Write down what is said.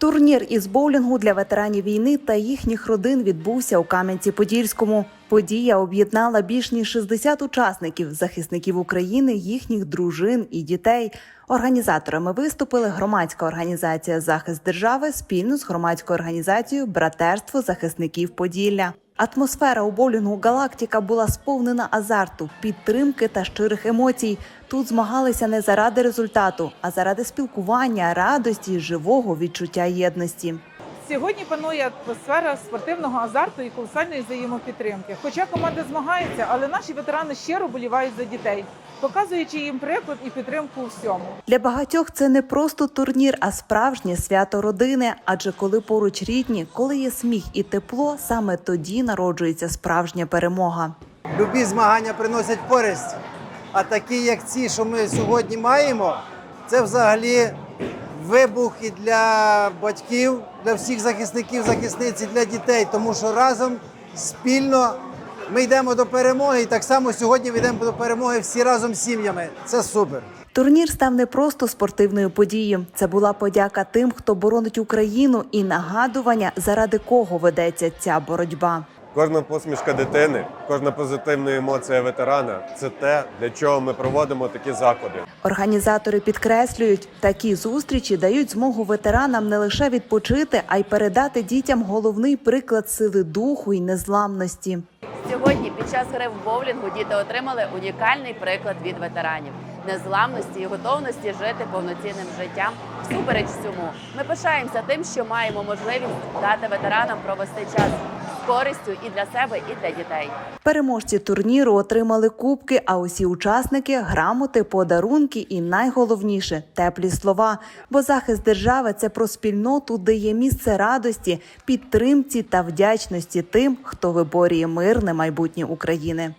Турнір із боулінгу для ветеранів війни та їхніх родин відбувся у Кам'янці-Подільському. Подія об'єднала більш ніж 60 учасників, захисників України, їхніх дружин і дітей. Організаторами виступили громадська організація Захист держави спільно з громадською організацією Братерство захисників Поділля. Атмосфера у боулінгу Галактика була сповнена азарту, підтримки та щирих емоцій. Тут змагалися не заради результату, а заради спілкування, радості, живого відчуття єдності. Сьогодні панує атмосфера спортивного азарту і колосальної взаємопідтримки. Хоча команди змагаються, але наші ветерани щиро болівають за дітей, показуючи їм приклад і підтримку у всьому. Для багатьох це не просто турнір, а справжнє свято родини. Адже коли поруч рідні, коли є сміх і тепло, саме тоді народжується справжня перемога. Любі змагання приносять користь. А такі, як ці, що ми сьогодні маємо, це взагалі вибух і для батьків, для всіх захисників, захисниць, і для дітей, тому що разом спільно ми йдемо до перемоги, і так само сьогодні ми йдемо до перемоги всі разом з сім'ями. Це супер. Турнір став не просто спортивною подією. Це була подяка тим, хто боронить Україну, і нагадування, заради кого ведеться ця боротьба. Кожна посмішка дитини, кожна позитивна емоція ветерана це те, для чого ми проводимо такі заходи. Організатори підкреслюють, такі зустрічі дають змогу ветеранам не лише відпочити, а й передати дітям головний приклад сили духу і незламності. Сьогодні під час гри в боулінгу діти отримали унікальний приклад від ветеранів незламності і готовності жити повноцінним життям всупереч всьому. Ми пишаємося тим, що маємо можливість дати ветеранам провести час користю і для себе, і для дітей. Переможці турніру отримали кубки, а усі учасники грамоти, подарунки і найголовніше теплі слова. Бо захист держави це про спільноту, де є місце радості, підтримці та вдячності тим, хто виборює мирне майбутнє України.